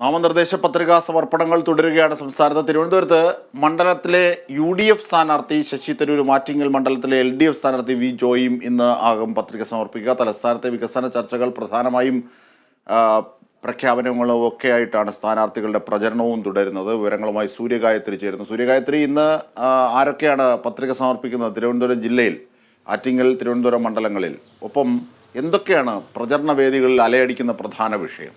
നാമനിർദ്ദേശ പത്രികാ സമർപ്പണങ്ങൾ തുടരുകയാണ് സംസ്ഥാനത്ത്. തിരുവനന്തപുരത്ത് മണ്ഡലത്തിലെ യു ഡി എഫ് സ്ഥാനാർത്ഥി ശശി തരൂർ മാറ്റിങ്ങൽ മണ്ഡലത്തിലെ എൽ ഡി എഫ് സ്ഥാനാർത്ഥി വി ജോയും ഇന്ന് ആകും പത്രിക സമർപ്പിക്കുക. തലസ്ഥാനത്തെ വികസന ചർച്ചകൾ പ്രധാനമായും പ്രഖ്യാപനങ്ങളും ഒക്കെ ആയിട്ടാണ് സ്ഥാനാർത്ഥികളുടെ പ്രചരണവും തുടരുന്നത്. വിവരങ്ങളുമായി സൂര്യഗായത്രി ചേരുന്നു. സൂര്യഗായത്രി ഇന്ന് ആരൊക്കെയാണ് പത്രിക സമർപ്പിക്കുന്നത്? തിരുവനന്തപുരം ജില്ലയിൽ ആറ്റിങ്ങൽ തിരുവനന്തപുരം മണ്ഡലങ്ങളിൽ. ഒപ്പം എന്തൊക്കെയാണ് പ്രചരണ വേദികളിൽ അലയടിക്കുന്ന പ്രധാന വിഷയം?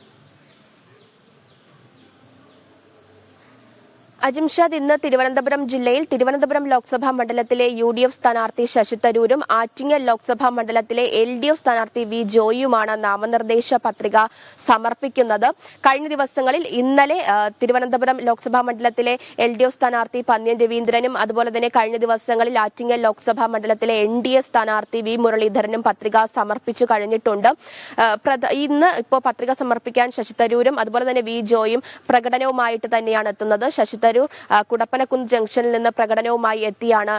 അജിംഷാദ് ഇന്ന് തിരുവനന്തപുരം ജില്ലയിൽ തിരുവനന്തപുരം ലോക്സഭാ മണ്ഡലത്തിലെ യു ഡി എഫ് സ്ഥാനാർത്ഥി ശശി തരൂരും ആറ്റിങ്ങൽ ലോക്സഭാ മണ്ഡലത്തിലെ എൽ ഡി എഫ് സ്ഥാനാർത്ഥി വി ജോയിയുമാണ് നാമനിർദ്ദേശ പത്രിക സമർപ്പിക്കുന്നത്. കഴിഞ്ഞ ദിവസങ്ങളിൽ ഇന്നലെ തിരുവനന്തപുരം ലോക്സഭാ മണ്ഡലത്തിലെ എൽ ഡി എഫ് സ്ഥാനാർത്ഥി പന്ന്യൻ രവീന്ദ്രനും അതുപോലെ തന്നെ കഴിഞ്ഞ ദിവസങ്ങളിൽ ആറ്റിങ്ങൽ ലോക്സഭാ മണ്ഡലത്തിലെ എൻ ഡി എ സ്ഥാനാർത്ഥി വി മുരളീധരനും പത്രിക സമർപ്പിച്ചു കഴിഞ്ഞിട്ടുണ്ട്. ഇന്ന് ഇപ്പോൾ പത്രിക സമർപ്പിക്കാൻ ശശി തരൂരും അതുപോലെ തന്നെ വി ജോയും പ്രകടനവുമായിട്ട് തന്നെയാണ് എത്തുന്നത്. ശശി തരൂർ ആ, കുടപ്പനക്കുന്ന് ജംഗ്ഷനിൽ നിന്ന് പ്രകടനവുമായി എത്തിയാണ്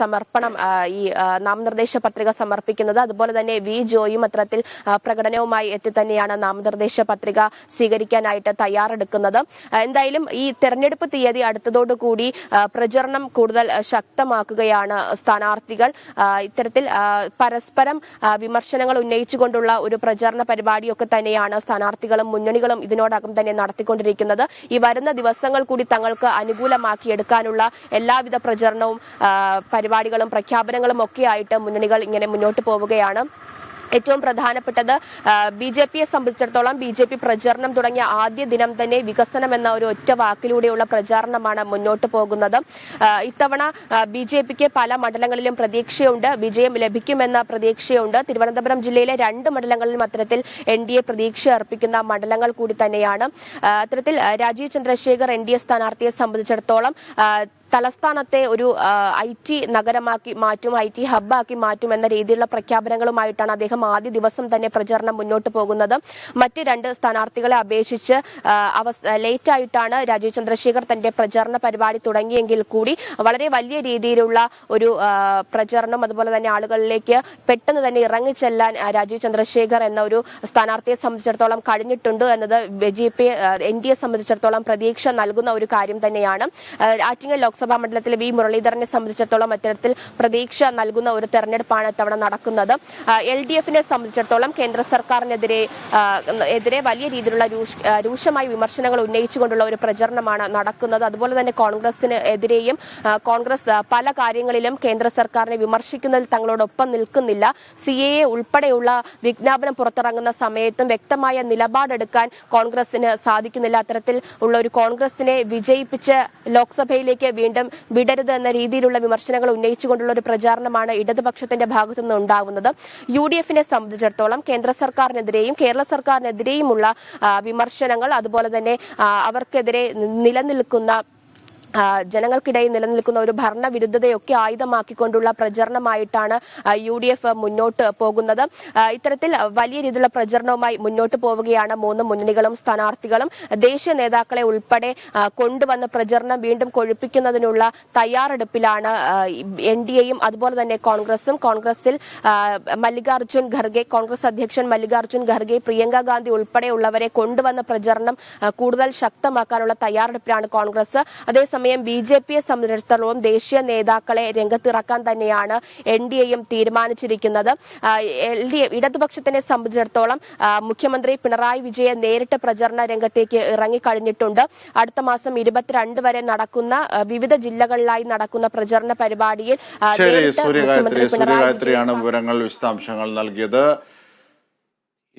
സമർപ്പണം ഈ നാമനിർദ്ദേശ പത്രിക സമർപ്പിക്കുന്നത്. അതുപോലെ തന്നെ വി ജോയും അത്രത്തിൽ പ്രകടനവുമായി എത്തി തന്നെയാണ് നാമനിർദ്ദേശ പത്രിക സ്വീകരിക്കാനായിട്ട് തയ്യാറെടുക്കുന്നത്. എന്തായാലും ഈ തെരഞ്ഞെടുപ്പ് തീയതി അടുത്തതോടുകൂടി പ്രചരണം കൂടുതൽ ശക്തമാക്കുകയാണ് സ്ഥാനാർത്ഥികൾ. ഇത്തരത്തിൽ പരസ്പരം വിമർശനങ്ങൾ ഉന്നയിച്ചുകൊണ്ടുള്ള ഒരു പ്രചരണ പരിപാടിയൊക്കെ തന്നെയാണ് സ്ഥാനാർത്ഥികളും മുന്നണികളും ഇതിനോടകം തന്നെ നടത്തിക്കൊണ്ടിരിക്കുന്നത്. ഈ വരുന്ന ദിവസങ്ങൾ കൂടി തങ്ങൾക്ക് അനുകൂലമാക്കി എടുക്കാനുള്ള എല്ലാവിധ പ്രചരണവും പരിപാടികളും പ്രഖ്യാപനങ്ങളും ഒക്കെയായിട്ട് മുന്നണികൾ ഇങ്ങനെ മുന്നോട്ട് പോവുകയാണ്. ഏറ്റവും പ്രധാനപ്പെട്ടത് ബി ജെ പിയെ സംബന്ധിച്ചിടത്തോളം ബി ജെ പി പ്രചരണം തുടങ്ങിയ ആദ്യ ദിനം തന്നെ വികസനം എന്ന ഒരു ഒറ്റ വാക്കിലൂടെയുള്ള പ്രചാരണമാണ് മുന്നോട്ട് പോകുന്നത്. ഇത്തവണ ബി ജെ പിക്ക് പല മണ്ഡലങ്ങളിലും പ്രതീക്ഷയുണ്ട്. വിജയം ലഭിക്കുമെന്ന പ്രതീക്ഷയുണ്ട്. തിരുവനന്തപുരം ജില്ലയിലെ രണ്ട് മണ്ഡലങ്ങളിൽ അത്തരത്തിൽ എൻ ഡി എ പ്രതീക്ഷ അർപ്പിക്കുന്ന മണ്ഡലങ്ങൾ കൂടി തന്നെയാണ്. അത്തരത്തിൽ Rajeev Chandrasekhar N D A സ്ഥാനാർത്ഥിയെ സംബന്ധിച്ചിടത്തോളം തലസ്ഥാനത്തെ ഒരു ഐ ടി നഗരമാക്കി മാറ്റും ഐ ടി ഹബ്ബാക്കി മാറ്റും എന്ന രീതിയിലുള്ള പ്രഖ്യാപനങ്ങളുമായിട്ടാണ് അദ്ദേഹം ആദ്യ ദിവസം തന്നെ പ്രചരണം മുന്നോട്ട് പോകുന്നത്. മറ്റ് രണ്ട് സ്ഥാനാർത്ഥികളെ അപേക്ഷിച്ച് ലേറ്റായിട്ടാണ് രാജീവ് ചന്ദ്രശേഖർ തന്റെ പ്രചരണ പരിപാടി തുടങ്ങിയെങ്കിൽ കൂടി വളരെ വലിയ രീതിയിലുള്ള ഒരു പ്രചരണം അതുപോലെ തന്നെ ആളുകളിലേക്ക് പെട്ടെന്ന് തന്നെ ഇറങ്ങിച്ചെല്ലാൻ രാജീവ് ചന്ദ്രശേഖർ എന്ന ഒരു സ്ഥാനാർത്ഥിയെ സംബന്ധിച്ചിടത്തോളം കഴിഞ്ഞിട്ടുണ്ട് എന്നത് B J P N D A സംബന്ധിച്ചിടത്തോളം പ്രതീക്ഷ നൽകുന്ന ഒരു കാര്യം തന്നെയാണ്. ആറ്റിങ്ങൽ ലോക്സഭാ മണ്ഡലത്തിലെ വി മുരളീധരനെ സംബന്ധിച്ചിടത്തോളം അത്തരത്തിൽ പ്രതീക്ഷ നൽകുന്ന ഒരു തെരഞ്ഞെടുപ്പാണ് ഇത്തവണ നടക്കുന്നത്. എൽ ഡി എഫിനെ സംബന്ധിച്ചിടത്തോളം കേന്ദ്ര സർക്കാരിനെതിരെ എതിരെ വലിയ രീതിയിലുള്ള രൂക്ഷ- രൂക്ഷമായ വിമർശനങ്ങൾ ഉന്നയിച്ചുകൊണ്ടുള്ള ഒരു പ്രചരണമാണ് നടക്കുന്നത്. അതുപോലെ തന്നെ കോൺഗ്രസിന് എതിരെയും കോൺഗ്രസ് പല കാര്യങ്ങളിലും കേന്ദ്ര സർക്കാരിനെ വിമർശിക്കുന്നതിൽ തങ്ങളോടൊപ്പം നിൽക്കുന്നില്ല. സി എ ഉൾപ്പെടെയുള്ള വിജ്ഞാപനം പുറത്തിറങ്ങുന്ന സമയത്തും വ്യക്തമായ നിലപാടെടുക്കാൻ കോൺഗ്രസിന് സാധിക്കുന്നില്ല. അത്തരത്തിൽ ഉള്ള ഒരു കോൺഗ്രസിനെ വിജയിപ്പിച്ച് ലോക്സഭയിലേക്ക് വീണ്ടും വിടരുത് എന്ന രീതിയിലുള്ള വിമർശനങ്ങൾ ഉന്നയിച്ചുകൊണ്ടുള്ള ഒരു പ്രചാരണമാണ് ഇടതുപക്ഷത്തിന്റെ ഭാഗത്തുനിന്ന് ഉണ്ടാകുന്നത്. യു ഡി എഫിനെ സംബന്ധിച്ചിടത്തോളം കേന്ദ്ര സർക്കാരിനെതിരെയും കേരള സർക്കാരിനെതിരെയുമുള്ള വിമർശനങ്ങൾ അതുപോലെ തന്നെ അവർക്കെതിരെ നിലനിൽക്കുന്ന ജനങ്ങൾക്കിടയിൽ നിലനിൽക്കുന്ന ഒരു ഭരണവിരുദ്ധതയൊക്കെ ആയുധമാക്കിക്കൊണ്ടുള്ള പ്രചരണമായിട്ടാണ് യു ഡി എഫ് മുന്നോട്ട് പോകുന്നത്. ഇത്തരത്തിൽ വലിയ രീതിയിലുള്ള പ്രചരണവുമായി മുന്നോട്ട് പോവുകയാണ് മൂന്ന് മുന്നണികളും സ്ഥാനാർത്ഥികളും. ദേശീയ നേതാക്കളെ ഉൾപ്പെടെ കൊണ്ടുവന്ന പ്രചരണം വീണ്ടും കൊഴുപ്പിക്കുന്നതിനുള്ള തയ്യാറെടുപ്പിലാണ് എൻ ഡി എയും അതുപോലെ തന്നെ കോൺഗ്രസും. കോൺഗ്രസിൽ മല്ലികാർജുൻ ഖർഗെ കോൺഗ്രസ് അധ്യക്ഷൻ മല്ലികാർജുൻ ഖർഗെ പ്രിയങ്ക ഗാന്ധി ഉൾപ്പെടെയുള്ളവരെ കൊണ്ടുവന്ന പ്രചരണം കൂടുതൽ ശക്തമാക്കാനുള്ള തയ്യാറെടുപ്പിലാണ് കോൺഗ്രസ്. അതേസമയം ബി ജെ പിയെ സംബന്ധിച്ചിടത്തോളം ദേശീയ നേതാക്കളെ രംഗത്തിറക്കാൻ തന്നെയാണ് എൻ ഡി എയും തീരുമാനിച്ചിരിക്കുന്നത്. എൽ ഡി ഇടതുപക്ഷത്തിനെ സംബന്ധിച്ചിടത്തോളം മുഖ്യമന്ത്രി പിണറായി വിജയൻ നേരിട്ട് പ്രചരണ രംഗത്തേക്ക് ഇറങ്ങിക്കഴിഞ്ഞിട്ടുണ്ട്. അടുത്ത മാസം ഇരുപത്തിരണ്ട് വരെ നടക്കുന്ന വിവിധ ജില്ലകളിലായി നടക്കുന്ന പ്രചരണ പരിപാടിയിൽ സൂര്യഗായത്രി സൂര്യഗായത്രിയാണ് വിവരങ്ങൾ വിശദാംശങ്ങൾ നൽകിയത്.